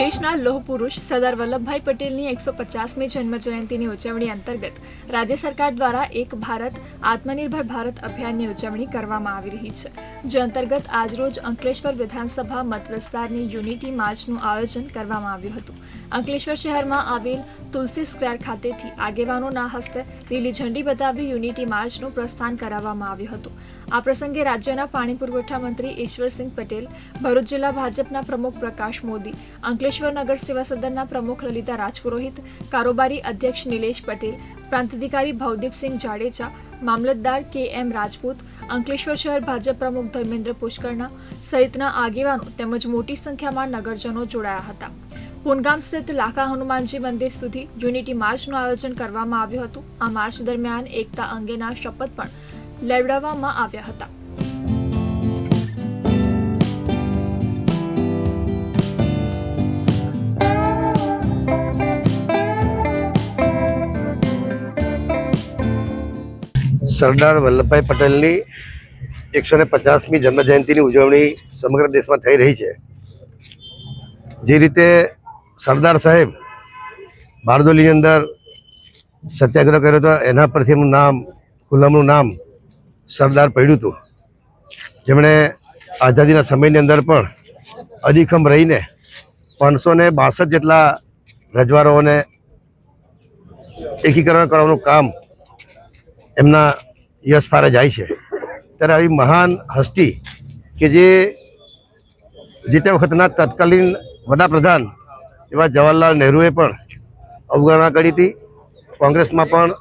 દેશના લોહ પુરુષ સરદાર વલ્લભભાઈ પટેલની એકસો પચાસમી જન્મ જયંતિની ઉજવણી અંતર્ગત રાજ્ય સરકાર દ્વારા એક ભારત, આત્મનિર્ભર ભારત અભિયાનની ઉજવણી કરવામાં આવી રહી છે, જે અંતર્ગત આજરોજ અંકલેશ્વર વિધાનસભા મત વિસ્તારની યુનિટી માર્ચનું આયોજન કરવામાં આવ્યું હતું. અંકલેશ્વર શહેરમાં આવેલ તુલસી સ્ક્વેર ખાતેથી આગેવાનોના હસ્તે લીલી ઝંડી બતાવી યુનિટી માર્ચનું પ્રસ્થાન કરાવવામાં આવ્યું હતું. આ પ્રસંગે રાજ્યના પાણી પુરવઠા મંત્રી ઈશ્વરસિંહ પટેલ, ભરૂચ જિલ્લા ભાજપના પ્રમુખ પ્રકાશ મોદી, અંકલેશ્વર નગર સેવા સદનના પ્રમુખ લલિતા રાજપુરોહિત, કારોબારી અધ્યક્ષ નિલેશ પટેલ પ્રાંત અધિકારી ભવદીપસિંહ જાડેજા, મામલતદાર કે એમ રાજપૂત, અંકલેશ્વર શહેર ભાજપ પ્રમુખ ધર્મેન્દ્ર પુષ્કરના સહિતના આગેવાનો તેમજ મોટી સંખ્યામાં નગરજનો જોડાયા હતા. પુનગામ સ્થિત લાખા હનુમાનજી મંદિર સુધી યુનિટી માર્ચનું આયોજન કરવામાં આવ્યું હતું. આ માર્ચ દરમિયાન એકતા અંગેના શપથ પણ લેવડાવવામાં આવ્યા હતા. સરદાર વલ્લભભાઈ પટેલની એકસો ને પચાસમી જન્મજયંતિની ઉજવણી સમગ્ર દેશમાં થઈ રહી છે. જે રીતે સરદાર સાહેબ બારડોલીની અંદર સત્યાગ્રહ કર્યો હતો, એના પરથી એમનું નામ ગુલામનું નામ સરદાર પડ્યું હતું. જેમણે આઝાદીના સમયની અંદર પણ અડીખમ રહીને પાંચસો ને બાસઠ જેટલા રજવાડાઓને એકીકરણ કરવાનું કામ એમના યશ પારે જાય છે. ત્યારે આવી મહાન હસ્તી કે જે જે વખતના તત્કાલીન વડાપ્રધાન એવા જવાહરલાલ નહેરુએ પણ અવગણના કરી હતી. કોંગ્રેસમાં પણ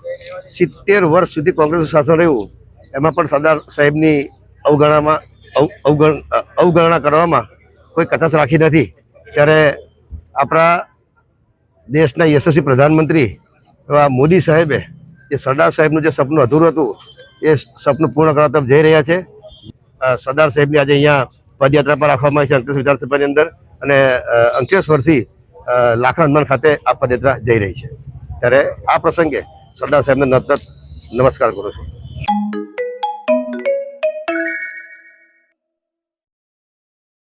સિત્તેર વર્ષ સુધી કોંગ્રેસનું શાસન રહ્યું, એમાં પણ સરદાર સાહેબની અવગણનામાં અવ- અવગણ, અવગણના કરવામાં કોઈ કચાશ રાખી નથી. ત્યારે આપણા દેશના યશસ્વી પ્રધાનમંત્રી એવા મોદી સાહેબે જે સરદાર સાહેબનું જે સપનું અધૂરું હતું એ સપનું પૂર્ણ કરવા તરફ જઈ રહ્યા છે. સરદાર સાહેબની આજે અહીંયા પદયાત્રા પર રાખવામાં આવી છે, અંકલેશ્વર વિધાનસભાની અંદર. અને અંકલેશ્વરથી લાખા હનુમાન ખાતે આ પદયાત્રા જઈ રહી છે. ત્યારે આ પ્રસંગે સરદાર સાહેબને નતત નમસ્કાર કરું છું.